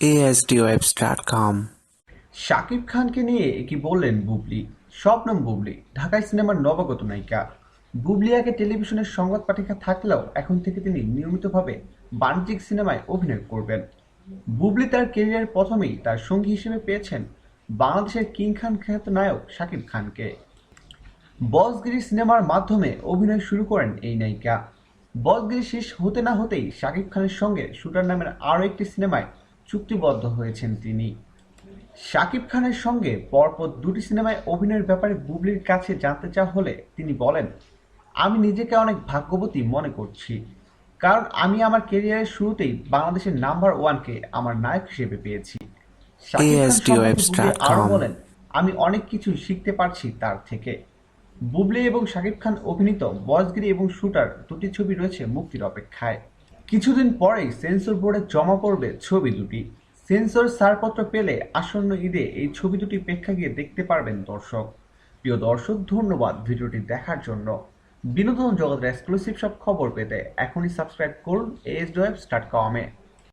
asdwebs.com. Shakib খানকে নিয়ে কি বললেন বুবলি? স্বপ্নম বুবলি, ঢাকাই সিনেমার নবাগত নায়িকা। বুবলি আগে টেলিভিশনের সংবাদ পাঠিকা থাকলেও এখন থেকে তিনি নিয়মিতভাবে বাণিজ্যিক সিনেমায় অভিনয় করবেন। বুবলি তার কেরিয়ারের প্রথমেই তার সঙ্গী হিসেবে পেয়েছেন বাংলাদেশের কিং খান খ্যাত নায়ক শাকিব খানকে। বসগিরি সিনেমার মাধ্যমে অভিনয় শুরু করেন এই নায়িকা। বসগিরি শেষ হতে না হতেই শাকিব খানের সঙ্গে শুটার নামের আরও একটি সিনেমায় চুক্তিবদ্ধ হয়েছেন তিনি। শাকিব খানের সঙ্গে পরপর দুটি সিনেমায় অভিনয়ের ব্যাপারে বুবলির কাছে জানতে চাওয়া হলে তিনি বলেন আমি নিজেকে অনেক ভাগ্যবতী মনে করছি। কারণ আমি আমার কেরিয়ারের শুরুতেই বাংলাদেশের নাম্বার ওয়ানকে আমার নায়ক হিসেবে পেয়েছি। আরও বলেন আমি অনেক কিছু শিখতে পারছি তার থেকে। বুবলি এবং শাকিব খান অভিনীত বসগিরি এবং শুটার দুটি ছবি রয়েছে মুক্তির অপেক্ষায়। কিছুদিন পরেই সেন্সর বোর্ডে জমা পড়বে ছবি দুটি। সেন্সর ছাড়পত্র পেলে আসন্ন ঈদে এই ছবি দুটি প্রেক্ষাগৃহে দেখতে পারবেন দর্শক। প্রিয় দর্শক, ধন্যবাদ ভিডিওটি দেখার জন্য। বিনোদন জগতের এক্সক্লুসিভ সব খবর পেতে এখনই সাবস্ক্রাইব করুন এস ডট কমে